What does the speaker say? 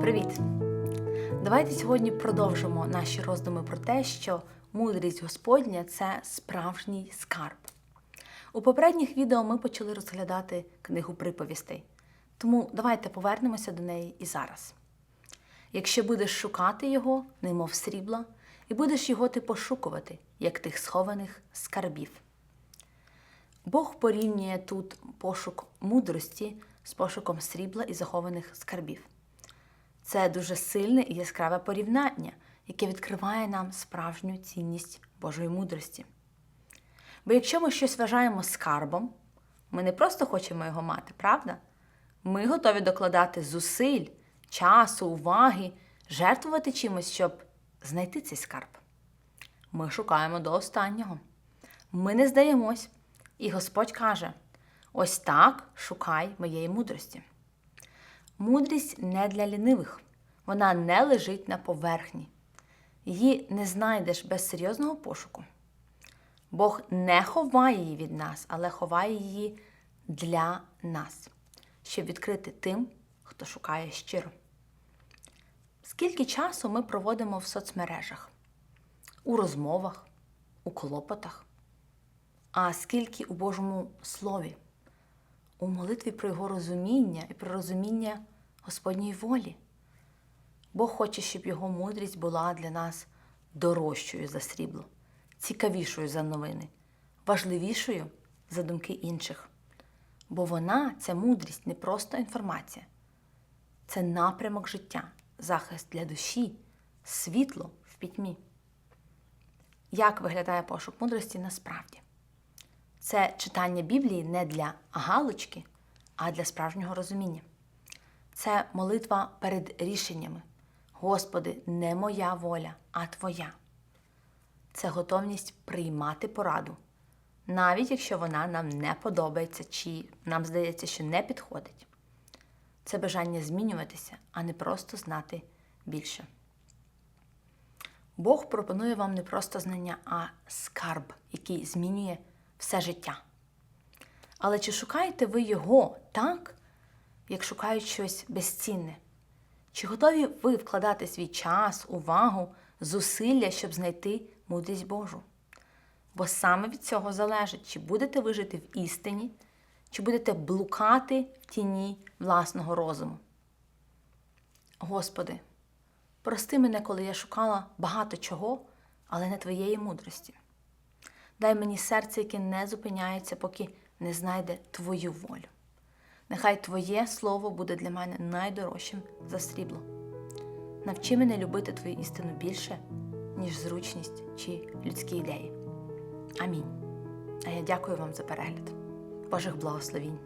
Привіт! Давайте сьогодні продовжимо наші роздуми про те, що мудрість Господня це справжній скарб. У попередніх відео ми почали розглядати книгу приповістей, тому давайте повернемося до неї і зараз. Якщо будеш шукати його, немов срібла, і будеш його ти пошукувати, як тих схованих скарбів. Бог порівнює тут пошук мудрості з пошуком срібла і захованих скарбів. Це дуже сильне і яскраве порівняння, яке відкриває нам справжню цінність Божої мудрості. Бо якщо ми щось вважаємо скарбом, ми не просто хочемо його мати, правда? Ми готові докладати зусиль, часу, уваги, жертвувати чимось, щоб знайти цей скарб. Ми шукаємо до останнього. Ми не здаємось. І Господь каже: ось так шукай моєї мудрості. Мудрість не для лінивих, вона не лежить на поверхні. Її не знайдеш без серйозного пошуку. Бог не ховає її від нас, але ховає її для нас, щоб відкрити тим, хто шукає щиро. Скільки часу ми проводимо в соцмережах, у розмовах, у клопотах, а скільки у Божому Слові, у молитві про Його розуміння і про розуміння Господньої волі. Бог хоче, щоб Його мудрість була для нас дорожчою за срібло, цікавішою за новини, важливішою за думки інших. Бо вона, ця мудрість, не просто інформація, це напрямок життя, захист для душі, світло в пітьмі. Як виглядає пошук мудрості насправді? Це читання Біблії не для галочки, а для справжнього розуміння. Це молитва перед рішеннями. Господи, не моя воля, а Твоя. Це готовність приймати пораду, навіть якщо вона нам не подобається чи нам здається, що не підходить. Це бажання змінюватися, а не просто знати більше. Бог пропонує вам не просто знання, а скарб, який змінює все життя. Але чи шукаєте ви його так, як шукають щось безцінне? Чи готові ви вкладати свій час, увагу, зусилля, щоб знайти мудрість Божу? Бо саме від цього залежить, чи будете ви жити в істині, чи будете блукати в тіні власного розуму. Господи, прости мене, коли я шукала багато чого, але не Твоєї мудрості. Дай мені серце, яке не зупиняється, поки не знайде Твою волю. Нехай Твоє слово буде для мене найдорожчим за срібло. Навчи мене любити Твою істину більше, ніж зручність чи людські ідеї. Амінь. А я дякую вам за перегляд. Божих благословінь.